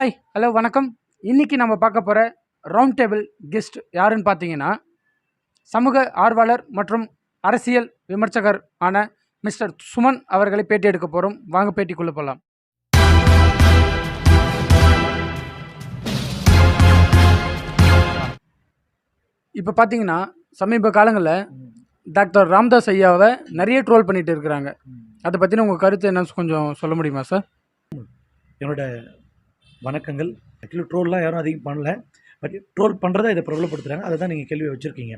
Hi hello வணக்கம். இன்னைக்கு நம்ம பார்க்க போகிற ரவுண்ட் டேபிள் கெஸ்ட் யாருன்னு பார்த்தீங்கன்னா சமூக ஆர்வலர் மற்றும் அரசியல் விமர்சகர் ஆன மிஸ்டர் சுமன் அவர்களை பேட்டி எடுக்க போகிறோம் வாங்க பேட்டிக்குள்ளே போகலாம் இப்போ பார்த்தீங்கன்னா சமீப காலங்களில் டாக்டர் ராம்தாஸ் ஐயாவை நிறைய ட்ரோல் பண்ணிட்டு இருக்கிறாங்க. அதை பற்றின உங்கள் கருத்து என்னன்னு கொஞ்சம் சொல்ல முடியுமா சார் என்னோட வணக்கங்கள். ஆக்சுவலி ட்ரோல்லாம் யாரும் அதிகம் பண்ணல. பட் ட்ரோல் பண்ணுறதை இதை பிரபலப்படுத்துகிறாங்க அதை தான் நீங்கள் கேள்வி வச்சுருக்கீங்க.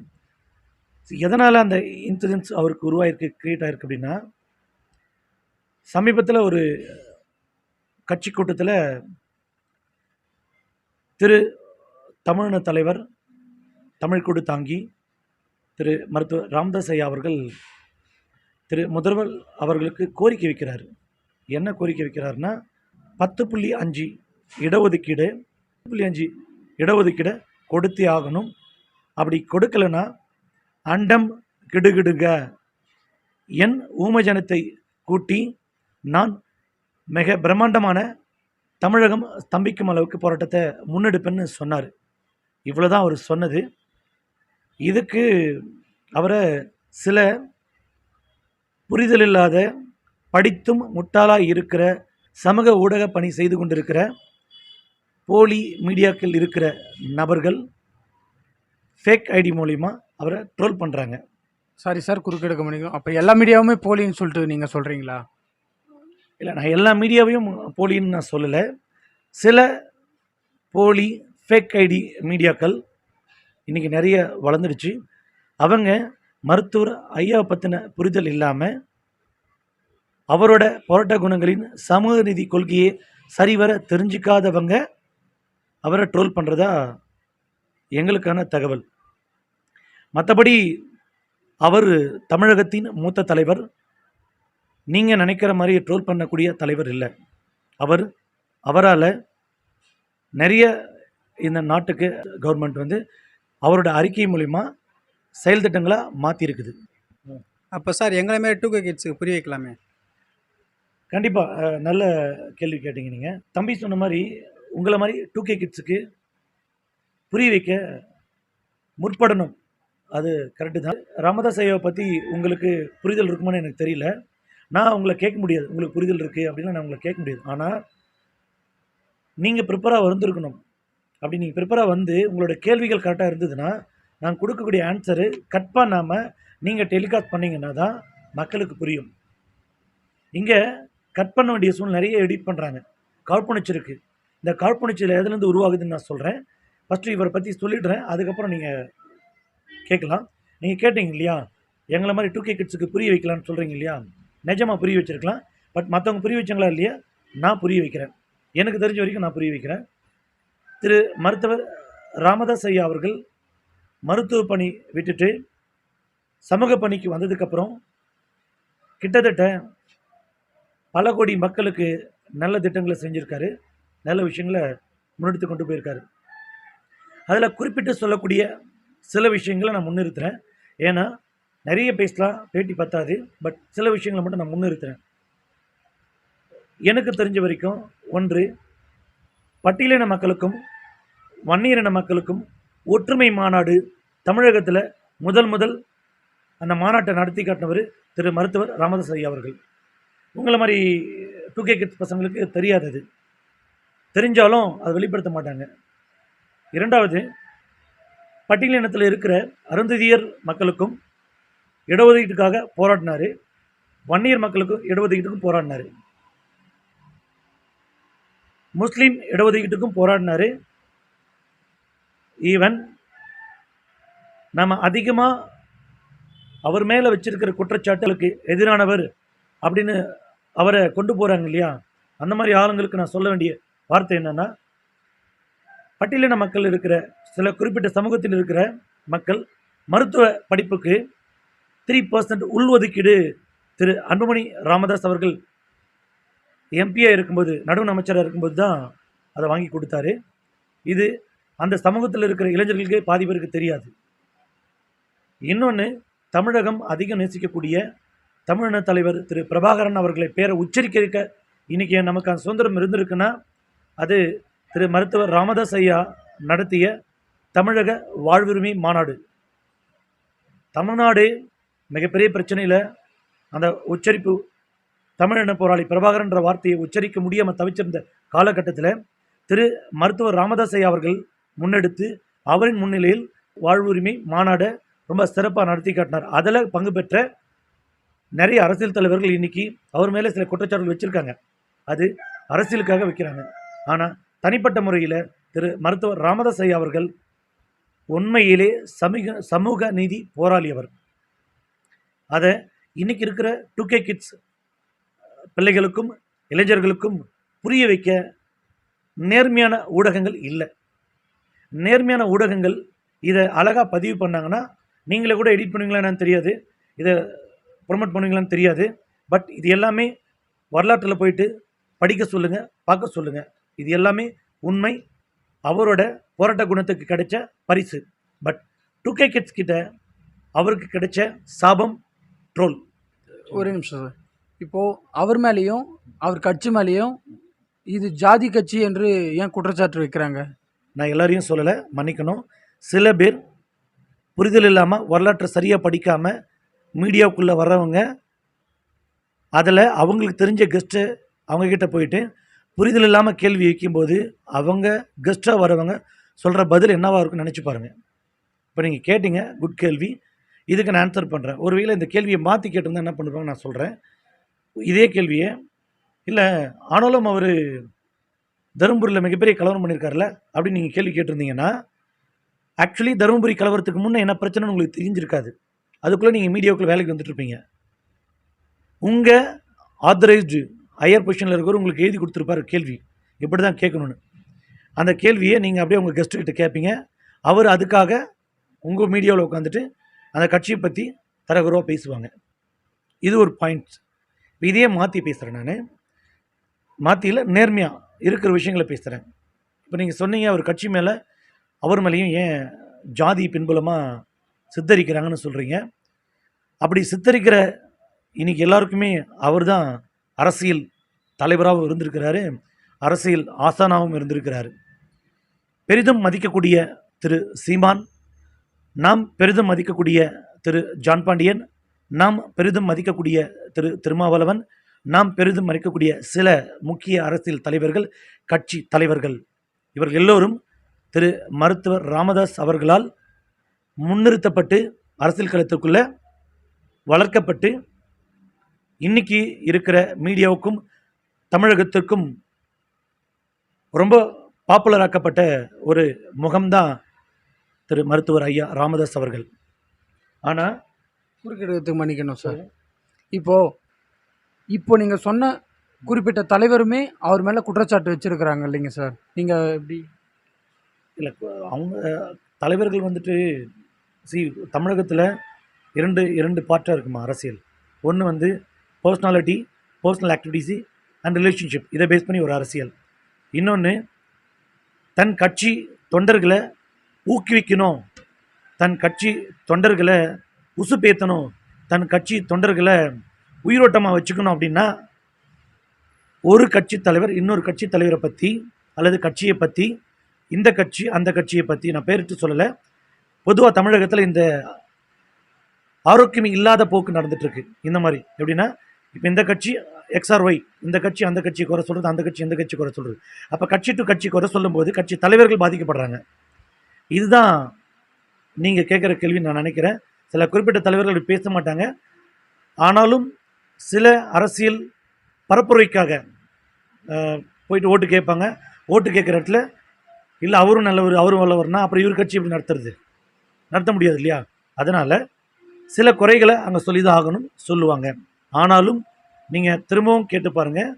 எதனால் அந்த இன்சிடென்ட்ஸ் அவருக்கு உருவாயிருக்கு க்ரியேட் ஆகிருக்கு அப்படின்னா சமீபத்தில் ஒரு கட்சி கூட்டத்தில் திரு தமிழின தலைவர் தமிழ் கூடு தாங்கி திரு மருத்துவர் ராம்தாஸ் ஐயா அவர்கள் திரு முதல்வர் அவர்களுக்கு கோரிக்கை வைக்கிறார். என்ன கோரிக்கை வைக்கிறாருன்னா பத்து புள்ளி அஞ்சு இடஒதுக்கீடு புள்ளி அஞ்சு இடஒதுக்கீடை கொடுத்தே ஆகணும். அப்படி கொடுக்கலைன்னா அண்டம் கிடுகிடுக. என் ஊமஜனத்தை கூட்டி நான் மிக பிரம்மாண்டமான தமிழகம் ஸ்தம்பிக்கும் அளவுக்கு போராட்டத்தை முன்னெடுப்பேன்னு சொன்னார். இவ்வளோ தான் அவர் சொன்னது. இதுக்கு அவரை சில புரிதல் இல்லாத படித்தும் முட்டாளாக இருக்கிற சமூக ஊடக பணி செய்து கொண்டிருக்கிற போலி மீடியாக்கள் இருக்கிற நபர்கள் ஃபேக் ஐடி மூலிமா அவரை ட்ரோல் பண்ணுறாங்க சாரி சார் குறுக்கெடுக்க முடியும். அப்போ எல்லா மீடியாவுமே போலின்னு சொல்லிட்டு நீங்கள் சொல்கிறீங்களா இல்லை நான் எல்லா மீடியாவையும் போலின்னு நான் சொல்லலை. சில போலி ஃபேக் ஐடி மீடியாக்கள் இன்றைக்கி நிறைய வளர்ந்துடுச்சு. அவங்க மருத்துவர் ஐயா பற்றின புரிதல் இல்லாமல் அவரோட போராட்ட குணங்களின் சமூக நீதி கொள்கையை சரிவர தெரிஞ்சிக்காதவங்க அவரை ட்ரோல் பண்ணுறதா எங்களுக்கான தகவல். மற்றபடி அவர் தமிழகத்தின் மூத்த தலைவர். நீங்கள் நினைக்கிற மாதிரி ட்ரோல் பண்ணக்கூடிய தலைவர் இல்லை. அவர் அவரால் நிறைய இந்த நாட்டுக்கு கவர்மெண்ட் வந்து அவரோட அறிக்கை மூலிமா செயல் திட்டங்களை மாற்றிருக்குது அப்போ சார் எங்களை மாரி டூ கே கிட்ஸுக்கு புரிய வைக்கலாமே? கண்டிப்பாக நல்ல கேள்வி கேட்டீங்க நீங்கள் தம்பி சொன்ன மாதிரி உங்களை மாதிரி டூ கே கிட்ஸுக்கு புரிய வைக்க முற்படணும். அது கரெக்டு தான். ராமதாஸ் ஐயாவை பற்றி உங்களுக்கு புரிதல் இருக்குமான்னு எனக்கு தெரியல. நான் உங்களை கேட்க முடியாது. உங்களுக்கு புரிதல் இருக்குது அப்படின்னு நான் உங்களை கேட்க முடியாது. ஆனால் நீங்கள் ப்ரிப்பராக வந்திருக்கணும். அப்படி நீங்கள் ப்ரிப்பராக வந்து உங்களோட கேள்விகள் கரெக்டாக இருந்ததுன்னா நான் கொடுக்கக்கூடிய ஆன்சரு கட் பண்ணாமல் நீங்கள் டெலிகாஸ்ட் பண்ணீங்கன்னா தான் மக்களுக்கு புரியும். இங்கே கட் பண்ண வேண்டிய சூழ்நிலை நிறைய எடிட் பண்ணுறாங்க காழ்ப்புணர்ச்சி இருக்குது இந்த காழ்ப்புணர்ச்சியில் எதுலேருந்து உருவாகுதுன்னு நான் சொல்கிறேன் ஃபஸ்ட்டு இவரை பற்றி சொல்லிடுறேன். அதுக்கப்புறம் நீங்கள் கேட்கலாம். நீங்கள் கேட்டீங்க இல்லையா? எங்களை மாதிரி டூ கே கிட்ஸுக்கு புரிய வைக்கலாம்னு சொல்கிறீங்க இல்லையா? நிஜமாக புரிய வச்சிருக்கலாம். பட் மற்றவங்க புரிய வச்சாங்களா இல்லையா? நான் புரிய வைக்கிறேன். எனக்கு தெரிஞ்ச வரைக்கும் நான் புரிய வைக்கிறேன். திரு மருத்துவர் ராமதாஸ் ஐயா அவர்கள் மருத்துவ பணி விட்டுட்டு சமூக பணிக்கு வந்ததுக்கப்புறம் கிட்டத்தட்ட பல கோடி மக்களுக்கு நல்ல திட்டங்களை செஞ்சுருக்காரு. நல்ல விஷயங்களை முன்னெடுத்து கொண்டு போயிருக்காரு. அதில் குறிப்பிட்டு சொல்லக்கூடிய சில விஷயங்களை நான் முன்னிறுத்துறேன். ஏன்னா நிறைய பேசலாம் பேட்டி பத்தாது பட் சில விஷயங்களை மட்டும் நான் முன்னிறுத்துறேன். எனக்கு தெரிஞ்ச வரைக்கும் ஒன்று பட்டியலின மக்களுக்கும் வன்னியரின மக்களுக்கும் ஒற்றுமை மாநாடு தமிழகத்தில் முதல் முதல் அந்த மாநாட்டை நடத்தி காட்டினவர் திரு. மருத்துவர் ராமதாஸ் ஐயா அவர்கள். உங்களை மாதிரி டூ கே கிட்ஸ் பசங்களுக்கு தெரியாதது. தெரிஞ்சாலும் அதை வெளிப்படுத்த மாட்டாங்க. இரண்டாவது பட்டியலினத்தில் இருக்கிற அருந்ததியர் மக்களுக்கும் இடஒதுக்கீட்டுக்காக போராடினார். வன்னியர் மக்களுக்கும் இடஒதுக்கீட்டுக்கும் போராடினார். முஸ்லீம் இடஒதுக்கீட்டுக்கும் போராடினார். ஈவன் நம்ம அதிகமாக அவர் மேலே வச்சிருக்கிற குற்றச்சாட்டுகளுக்கு எதிரானவர் அப்படின்னு அவரை கொண்டு போகிறாங்க இல்லையா? அந்த மாதிரி ஆளுங்களுக்கு நான் சொல்ல வேண்டிய வார்த்தை என்னென்னா பட்டியலின மக்கள் இருக்கிற சில குறிப்பிட்ட சமூகத்தில் இருக்கிற மக்கள் மருத்துவ படிப்புக்கு த்ரீ பர்சன்ட் உள்ஒதுக்கீடு திரு அன்புமணி ராமதாஸ் அவர்கள் எம்பியாக இருக்கும்போது நடுவண் அமைச்சராக இருக்கும்போது தான் அதை வாங்கி கொடுத்தாரு. இது அந்த சமூகத்தில் இருக்கிற இளைஞர்களுக்கே பாதி பேருக்கு தெரியாது. இன்னொன்று தமிழகம் அதிகம் நேசிக்கக்கூடிய தமிழின தலைவர் திரு பிரபாகரன் அவர்களை பேரை உச்சரிக்க இன்னைக்கு நமக்கு அந்த சுதந்திரம் இருந்திருக்குன்னா அது திரு மருத்துவர் ராமதாஸ் ஐயா நடத்திய தமிழக வாழ்வுரிமை மாநாடு. தமிழ்நாடு மிகப்பெரிய பிரச்சனையில் அந்த உச்சரிப்பு தமிழின போராளி பிரபாகரன்ற வார்த்தையை உச்சரிக்க முடியாமல் தவிச்சிருந்த காலகட்டத்தில் திரு மருத்துவர் ராமதாஸ் ஐயா அவர்கள் முன்னெடுத்து அவரின் முன்னிலையில் வாழ்வுரிமை மாநாடை ரொம்ப சிறப்பாக நடத்தி காட்டினார். அதில் பங்கு பெற்ற நிறைய அரசியல் தலைவர்கள் இன்னைக்கு அவர் மேலே சில குற்றச்சாட்டுகள் வச்சுருக்காங்க. அது அரசியலுக்காக வைக்கிறாங்க. ஆனால் தனிப்பட்ட முறையில் திரு. மருத்துவர் ராமதாஸ் ஐயா அவர்கள் உண்மையிலே சமூக சமூக நீதி போராளி அவர். அதை இன்னைக்கு இருக்கிற டூ கே கிட்ஸ் பிள்ளைகளுக்கும் இளைஞர்களுக்கும் புரிய வைக்க நேர்மையான ஊடகங்கள் இல்லை. நேர்மையான ஊடகங்கள் இதை அழகாக பதிவு பண்ணாங்கன்னா நீங்களே கூட எடிட் பண்ணுவீங்களான்னு தெரியாது. இதை ப்ரொமோட் பண்ணுவீங்களான்னு தெரியாது. பட் இது எல்லாமே வரலாற்றில் போயிட்டு படிக்க சொல்லுங்கள் பார்க்க சொல்லுங்கள் இது எல்லாமே உண்மை. அவரோட போராட்ட குணத்துக்கு கிடைச்ச பரிசு. பட் டூ கே கிட்ஸ் கிட்ட அவருக்கு கிடைச்ச சாபம் ட்ரோல் ஒரு நிமிஷம் சார். இப்போது அவர் மேலேயும் அவர் கட்சி மேலேயும் இது ஜாதி கட்சி என்று ஏன் குற்றச்சாட்டு வைக்கிறாங்க? நான் எல்லாரையும் சொல்லலை மன்னிக்கணும். சில பேர் புரிதல் இல்லாமல் வரலாற்றை சரியாக படிக்காமல் மீடியாவுக்குள்ளே வர்றவங்க அதில் அவங்களுக்கு தெரிஞ்ச கெஸ்ட்டு அவங்கக்கிட்ட போயிட்டு புரிதல் இல்லாமல் கேள்வி வைக்கும்போது அவங்க கெஸ்ட்டாக வரவங்க சொல்கிற பதில் என்னவாக இருக்குன்னு நினச்சி பாருங்கள் இப்போ நீங்கள் கேட்டிங்க குட் கேள்வி. இதுக்கு நான் ஆன்சர் பண்ணுறேன் ஒருவேளை இந்த கேள்வியை மாற்றி கேட்டிருந்தா என்ன பண்ணுவாங்க நான் சொல்கிறேன் இதே கேள்வியை இல்லை ஆனாலும் அவர் தருமபுரியில் மிகப்பெரிய கலவரம் பண்ணியிருக்காருல்ல அப்படின்னு நீங்கள் கேள்வி கேட்டிருந்தீங்கன்னா ஆக்சுவலி தருமபுரி கலவரத்துக்கு முன்னே என்ன பிரச்சனைன்னு உங்களுக்கு தெரிஞ்சிருக்காது. அதுக்குள்ளே நீங்கள் மீடியாவுக்குள்ளே வேலைக்கு வந்துட்டுருப்பீங்க உங்கள் ஆத்தரைஸ்டு ஹையர் பொசிஷனில் இருக்கிறவர் உங்களுக்கு எழுதி கொடுத்துருப்பாரு கேள்வி. இப்படி தான் கேட்கணும்னு. அந்த கேள்வியை நீங்கள் அப்படியே உங்கள் கெஸ்ட்டுக்கிட்ட கேட்பீங்க. அவர் அதுக்காக உங்கள் மீடியாவில் உட்காந்துட்டு அந்த கட்சியை பற்றி தரகுறவாக பேசுவாங்க. இது ஒரு பாயிண்ட்ஸ் இதையே மாற்றி பேசுகிறேன் நான். மாற்றியில் நேர்மையாக இருக்கிற விஷயங்களை பேசுகிறேன் இப்போ நீங்கள் சொன்னீங்க அவர் கட்சி மேலே அவர் மேலேயும் ஏன் ஜாதி பின்புலமாக சித்தரிக்கிறாங்கன்னு சொல்கிறீங்க அப்படி சித்தரிக்கிற இன்றைக்கி எல்லாருக்குமே அவர் தான் அரசியல் தலைவராகவும் இருந்திருக்கிறாரு. அரசியல் ஆசானாகவும் இருந்திருக்கிறாரு. பெரிதும் மதிக்கக்கூடிய திரு சீமான் நாம் பெரிதும் மதிக்கக்கூடிய திரு ஜான் பாண்டியன் நாம் பெரிதும் மதிக்கக்கூடிய திரு திருமாவளவன் நாம் பெரிதும் மதிக்கக்கூடிய சில முக்கிய அரசியல் தலைவர்கள் கட்சி தலைவர்கள். இவர்கள் எல்லோரும் திரு மருத்துவர் ராமதாஸ் அவர்களால் முன்னிறுத்தப்பட்டு அரசியல் களத்துக்குள்ளே வளர்க்கப்பட்டு இன்னைக்கு இருக்கிற மீடியாவுக்கும் தமிழகத்திற்கும் ரொம்ப பாப்புலர் ஆக்கப்பட்ட ஒரு முகம்தான் திரு மருத்துவர் ஐயா ராமதாஸ் அவர்கள். ஆனால் குறுக்கிடத்துக்கு மன்னிக்கணும் சார் இப்போது இப்போ நீங்கள் சொன்ன குறிப்பிட்ட தலைவருமே அவர் மேலே குற்றச்சாட்டு வச்சுருக்கிறாங்க இல்லைங்க சார் நீங்கள் எப்படி? இல்லை அவங்க தலைவர்கள் வந்துட்டு சி தமிழகத்தில் இரண்டு இரண்டு பார்ட்டாக இருக்குமா அரசியல். ஒன்று வந்து personality personal activities and relationship இதை பேஸ் பண்ணி ஒரு அரசியல். இன்னொன்று தன் கட்சி தொண்டர்களை ஊக்குவிக்கணும். தன் கட்சி தொண்டர்களை உசுப்பேற்றணும் தன் கட்சி தொண்டர்களை உயிரோட்டமாக வச்சுக்கணும் அப்படின்னா ஒரு கட்சி தலைவர் இன்னொரு கட்சி தலைவரை பற்றி அல்லது கட்சியை பற்றி இந்த கட்சி அந்த கட்சியை பற்றி நான் பேரிட்டு சொல்லலை. பொதுவாக தமிழகத்தில் இந்த ஆரோக்கியம் இல்லாத போக்கு நடந்துகிட்ருக்கு இந்த மாதிரி. எப்படின்னா இப்போ இந்த கட்சி எக்ஸ்ஆர்ஒய் இந்த கட்சி அந்த கட்சி குறை சொல்கிறது அந்த கட்சி இந்த கட்சி குறை சொல்கிறது அப்போ கட்சி டு கட்சி குறை சொல்லும்போது கட்சி தலைவர்கள் பாதிக்கப்படுறாங்க. இதுதான் நீங்கள் கேட்குற கேள்வி நான் நினைக்கிறேன். சில குறிப்பிட்ட தலைவர்கள் பேச மாட்டாங்க. ஆனாலும் சில அரசியல் பரப்புரைக்காக போயிட்டு ஓட்டு கேட்பாங்க. ஓட்டு கேட்குற இடத்துல இல்லை அவரும் நல்லவர் அவரும் நல்லவர்னா அப்புறம் இவர் கட்சி இப்படி நடத்துறது? நடத்த முடியாது இல்லையா? அதனால் சில குறைகளை அங்கே சொல்லி தான் ஆகணும் சொல்லுவாங்க. ஆனாலும் நீங்கள் திரும்பவும் கேட்டு பாருங்கள்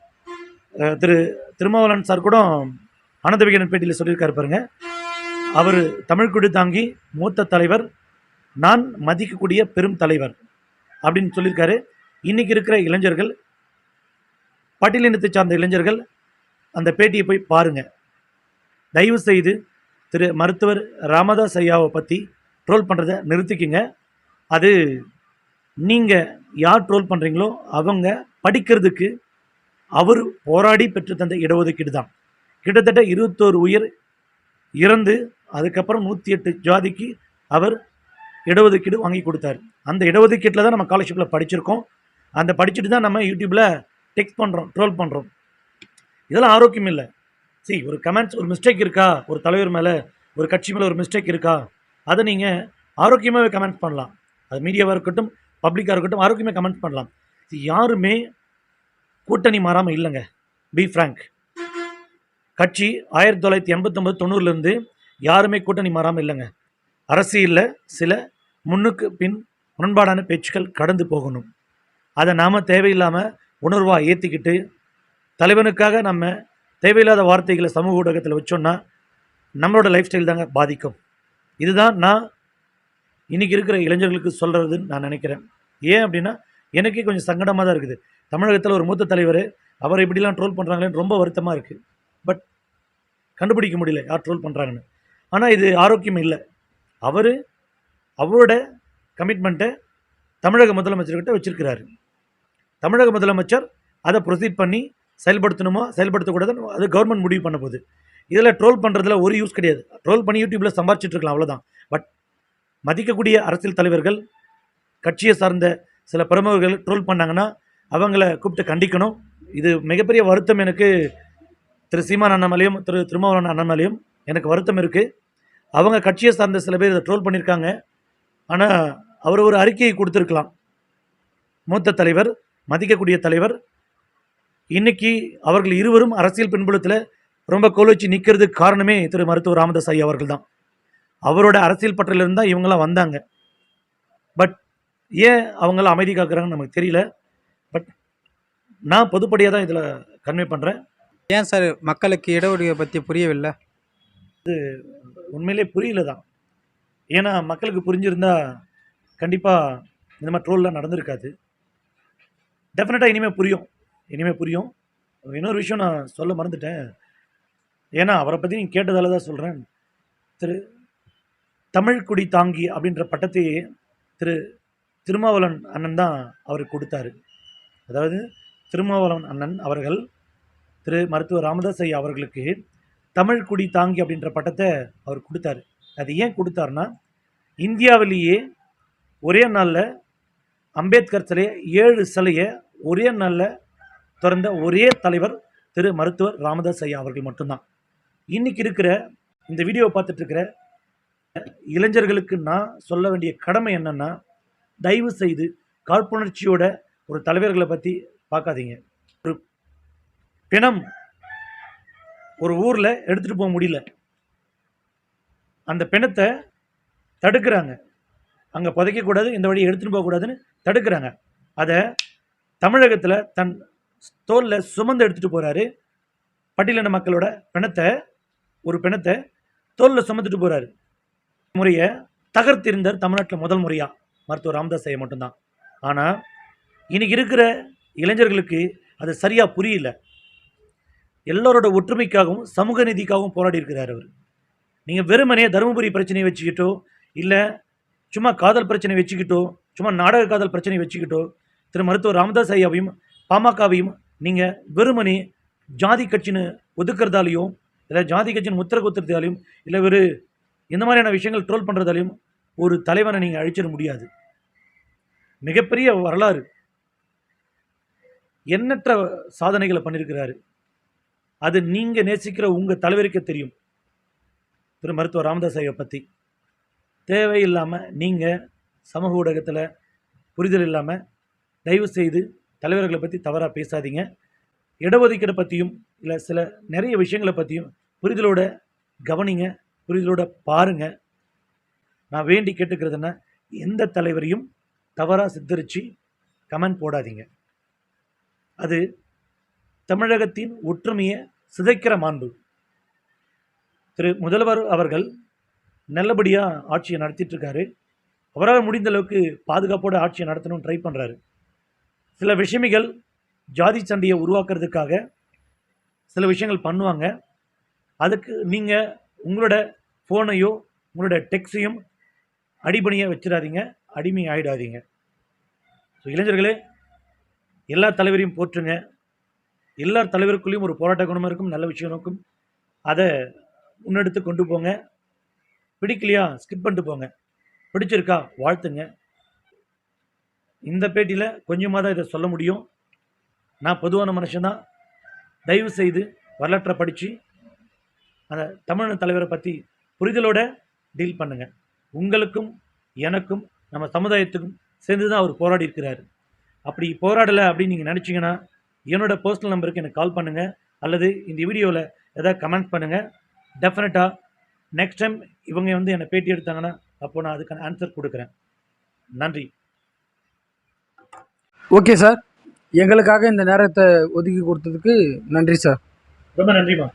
திரு திருமாவளவன் சார் கூட ஆனந்த விகடன் பேட்டியில் சொல்லியிருக்காரு பாருங்க. அவர் தமிழ் குடி தாங்கி மூத்த தலைவர் நான் மதிக்கக்கூடிய பெரும் தலைவர் அப்படின்னு சொல்லியிருக்காரு. இன்றைக்கி இருக்கிற இளைஞர்கள் பட்டியலினத்தை சார்ந்த இளைஞர்கள் அந்த பேட்டியை போய் பாருங்கள் தயவு செய்து திரு மருத்துவர் ராமதாஸ் ஐயாவை பற்றி ட்ரோல் பண்ணுறதை நிறுத்திக்கிங்க. அது நீங்கள் யார் ட்ரோல் பண்ணுறீங்களோ அவங்க படிக்கிறதுக்கு அவர் போராடி பெற்று தந்த இடஒதுக்கீடு தான் கிட்டத்தட்ட இருபத்தோரு உயிர் இறந்து அதுக்கப்புறம் நூற்றி எட்டு ஜாதிக்கு அவர் இடஒதுக்கீடு வாங்கி கொடுத்தாரு. அந்த இடஒதுக்கீட்டில் தான் நம்ம ஸ்காலர்ஷிப்பில் படிச்சிருக்கோம். அந்த படிச்சுட்டு தான் நம்ம யூடியூப்பில் டெக்ஸ்ட் பண்ணுறோம் ட்ரோல் பண்ணுறோம் இதெல்லாம் ஆரோக்கியம் இல்லை. சரி ஒரு கமெண்ட்ஸ் ஒரு மிஸ்டேக் இருக்கா? ஒரு தலைவர் மேலே ஒரு கட்சி மேலே ஒரு மிஸ்டேக் இருக்கா? அதை நீங்கள் ஆரோக்கியமாகவே கமெண்ட் பண்ணலாம். அது மீடியாவாக இருக்கட்டும் பப்ளிக்காக இருக்கட்டும் யாருக்குமே கமெண்ட் பண்ணலாம். யாருமே கூட்டணி மாறாமல் இல்லைங்க. பி ஃப்ராங்க் கட்சி ஆயிரத்தி தொள்ளாயிரத்தி எண்பத்தொம்பது தொண்ணூறுலேருந்து யாருமே கூட்டணி மாறாமல் இல்லைங்க. அரசியலில் சில முன்னுக்கு பின் முரண்பாடான பேச்சுக்கள் கடந்து போகணும். அதை நாம் தேவையில்லாமல் உணர்வாக ஏற்றிக்கிட்டு தலைவனுக்காக நம்ம தேவையில்லாத வார்த்தைகளை சமூக ஊடகத்தில் வச்சோன்னா நம்மளோட லைஃப் ஸ்டைல் தாங்க பாதிக்கும். இதுதான் நான் இன்றைக்கி இருக்கிற இளைஞர்களுக்கு சொல்கிறதுன்னு நான் நினைக்கிறேன். ஏன் அப்படின்னா எனக்கே கொஞ்சம் சங்கடமாக தான் இருக்குது. தமிழகத்தில் ஒரு மூத்த தலைவர் அவரை இப்படிலாம் ட்ரோல் பண்ணுறாங்களேன்னு ரொம்ப வருத்தமாக இருக்குது பட் கண்டுபிடிக்க முடியல யார் ட்ரோல் பண்ணுறாங்கன்னு ஆனால் இது ஆரோக்கியம் இல்லை. அவர் அவரோட கமிட்மெண்ட்டை தமிழக முதலமைச்சர்கிட்ட வச்சுருக்கிறாரு. தமிழக முதலமைச்சர் அதை ப்ரொசீட் பண்ணி செயல்படுத்தணுமோ செயல்படுத்தக்கூடாதுன்னு அது கவர்மெண்ட் முடிவு பண்ண போகுது. இதில் ட்ரோல் பண்ணுறதுல ஒரு யூஸ் கிடையாது. ட்ரோல் பண்ணி யூடியூப்பில் சம்பாரிச்சிட்ருக்கலாம் அவ்வளோதான் பட் மதிக்கக்கூடிய அரசியல் தலைவர்கள் கட்சியை சார்ந்த சில பிரமுகர்கள் ட்ரோல் பண்ணாங்கன்னா அவங்கள கூப்பிட்டு கண்டிக்கணும். இது மிகப்பெரிய வருத்தம் எனக்கு திரு சீமான் அண்ணன் திரு திருமாவளவன் அண்ணன் எனக்கு வருத்தம் இருக்குது அவங்க கட்சியை சார்ந்த சில பேர் இதை ட்ரோல் பண்ணியிருக்காங்க. ஆனால் அவர் ஒரு அறிக்கையை கொடுத்துருக்கலாம். மூத்த தலைவர் மதிக்கக்கூடிய தலைவர் இன்னைக்கு அவர்கள் இருவரும் அரசியல் பின்புலத்தில் ரொம்ப கோலோச்சி நிற்கிறதுக்கு காரணமே திரு மருத்துவர் ராமதாஸ் ஐயா அவர்கள் தான் அவரோட அரசியல் பற்றிலிருந்து தான் இவங்கெல்லாம் வந்தாங்க. பட் ஏன் அவங்களாம் அமைதி காக்குறாங்கன்னு நமக்கு தெரியல. பட் நான் பொதுப்படியாக தான் இதில் கன்வே பண்ணுறேன் ஏன் சார் மக்களுக்கு இடஒதுக்கீடு பற்றி புரியவில்லை? உண்மையிலே புரியல தான். ஏன்னா மக்களுக்கு புரிஞ்சிருந்தா கண்டிப்பாக இந்த மாதிரி ட்ரோல்லாம் நடந்திருக்காது. டெஃபினட்டாக இனிமேல் புரியும். இனிமேல் புரியும். இன்னொரு விஷயம் நான் சொல்ல மறந்துட்டேன். ஏன்னா அவரை பற்றி நீங்கள் கேட்டதால தான் சொல்கிறேன் திரு தமிழ்குடி தாங்கி அப்படின்ற பட்டத்தையே திரு திருமாவளவன் அண்ணன் தான் அவருக்கு கொடுத்தாரு. அதாவது திருமாவளவன் அண்ணன் அவர்கள் திரு மருத்துவர் ராமதாஸ் ஐயா அவர்களுக்கு தமிழ் குடி தாங்கி அப்படின்ற பட்டத்தை அவர் கொடுத்தாரு. அது ஏன் கொடுத்தாருன்னா இந்தியாவிலேயே ஒரே நாளில் அம்பேத்கர் சிலையை ஏழு சிலையை ஒரே நாளில் திறந்த ஒரே தலைவர் திரு மருத்துவர் ராமதாஸ் ஐயா அவர்கள் மட்டும்தான். இன்றைக்கி இருக்கிற இந்த வீடியோவை பார்த்துட்ருக்கிற இளைஞர்களுக்கு நான் சொல்ல வேண்டிய கடமை என்னன்னா தயவு செய்து காழ்ப்புணர்ச்சியோட ஒரு தலைவர்களை பற்றி பார்க்காதீங்க. ஒரு பிணம் ஒரு ஊரில் எடுத்துகிட்டு போக முடியல. அந்த பிணத்தை தடுக்கிறாங்க. அங்கே புதைக்கக்கூடாது இந்த வழியை எடுத்துகிட்டு போகக்கூடாதுன்னு தடுக்கிறாங்க. அதை தமிழகத்தில் தன் தோலில் சுமந்து எடுத்துகிட்டு போகிறாரு பட்டியலின மக்களோட பிணத்தை ஒரு பிணத்தை தோலில் சுமந்துட்டு போகிறாரு முறையை தகர்த்திருந்தார் தமிழ்நாட்டில் முதல் முறையாக மருத்துவர் ராமதாஸ் ஐயா மட்டும்தான். ஆனால் இன்னைக்கு இருக்கிற இளைஞர்களுக்கு அது சரியாக புரியல. எல்லோரோட ஒற்றுமைக்காகவும் சமூக நீதிக்காகவும் போராடி இருக்கிறார் அவர். நீங்கள் வெறுமனே தருமபுரி பிரச்சனையை வச்சுக்கிட்டோ இல்லை சும்மா காதல் பிரச்சனை வச்சுக்கிட்டோ சும்மா நாடக காதல் பிரச்சனை வச்சுக்கிட்டோ திரு மருத்துவர் ராமதாஸ் ஐயாவையும் பாமகவையும் நீங்கள் வெறுமனே ஜாதி கட்சின்னு ஒதுக்கிறதாலையும் இல்லை ஜாதி கட்சின்னு முத்திர குத்துறதாலையும் இல்லை ஒரு இந்த மாதிரியான விஷயங்கள் ட்ரோல் பண்ணுறதாலையும் ஒரு தலைவனை நீங்கள் அழிச்சிட முடியாது. மிகப்பெரிய வரலாறு. எண்ணற்ற சாதனைகளை பண்ணியிருக்கிறாரு அது நீங்கள் நேசிக்கிற உங்கள் தலைவருக்கு தெரியும். திரு. மருத்துவர் ராமதாஸ் ஐயா பற்றி தேவையில்லாமல் நீங்கள் சமூக ஊடகத்தில் புரிதல் இல்லாமல் தயவு செய்து தலைவர்களை பற்றி தவறாக பேசாதீங்க. இடஒதுக்கீடை பற்றியும் இல்லை சில நிறைய விஷயங்களை பற்றியும் புரிதலோட கவனிங்க. புரிதலோட பாருங்க. நான் வேண்டி கேட்டுக்கிறதுன்னா எந்த தலைவரையும் தவறாக சித்தரித்து கமெண்ட் போடாதீங்க. அது தமிழகத்தின் ஒற்றுமையை சிதைக்கிற மாண்பு. திரு முதல்வர் அவர்கள் நல்லபடியாக ஆட்சியை நடத்திட்டு இருக்காரு அவரால் முடிந்த அளவுக்கு பாதுகாப்போட ஆட்சியை நடத்தணும்னு ட்ரை பண்ணுறாரு சில விஷமிகள் ஜாதி சண்டையை உருவாக்குறதுக்காக சில விஷயங்கள் பண்ணுவாங்க. அதுக்கு நீங்கள் உங்களோட ஃபோனையோ உங்களோட டெக்ஸையும் அடிபணியாக வச்சிடாதீங்க. அடிமை ஆகிடாதீங்க ஸோ இளைஞர்களே எல்லா தலைவரையும் போற்றுங்க. எல்லா தலைவருக்குள்ளேயும் ஒரு போராட்ட குணமாக இருக்கும் நல்ல விஷயம் இருக்கும். அதை முன்னெடுத்து கொண்டு போங்க. பிடிக்கலையா ஸ்கிப் பண்ணிட்டு போங்க. பிடிச்சிருக்கா வாழ்த்துங்க. இந்த பேட்டியில் கொஞ்சமாக தான் இதை சொல்ல முடியும். நான் பொதுவான மனுஷன்தான். தயவு செய்து வரலாற்றை படித்து அந்த தமிழ் தலைவரை பற்றி புரிதலோட டீல் பண்ணுங்க. உங்களுக்கும் எனக்கும் நம்ம சமுதாயத்துக்கும் சேர்ந்து தான் அவர் போராடி இருக்கிறார். அப்படி போராடலை அப்படின்னு நீங்கள் நினச்சிங்கன்னா என்னோட பர்சனல் நம்பருக்கு எனக்கு கால் பண்ணுங்கள் அல்லது இந்த வீடியோவில் எதாவது கமெண்ட் பண்ணுங்கள் டெஃபினட்டாக நெக்ஸ்ட் டைம் இவங்க வந்து என்னை பேட்டி எடுத்தாங்கன்னா அப்போ நான் அதுக்கான ஆன்சர் கொடுக்குறேன். நன்றி. ஓகே சார் எங்களுக்காக இந்த நேரத்தை ஒதுக்கி கொடுத்ததுக்கு நன்றி சார் ரொம்ப நன்றிம்மா.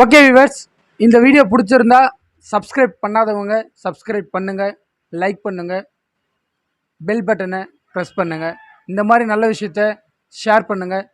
ஓகே விவர்ஸ் இந்த வீடியோ பிடிச்சிருந்தா சப்ஸ்கிரைப் பண்ணாதவங்க சப்ஸ்கிரைப் பண்ணுங்கள் லைக் பண்ணுங்கள் பெல் பட்டனை ப்ரெஸ் பண்ணுங்கள் இந்த மாதிரி நல்ல விஷயத்த ஷேர் பண்ணுங்கள்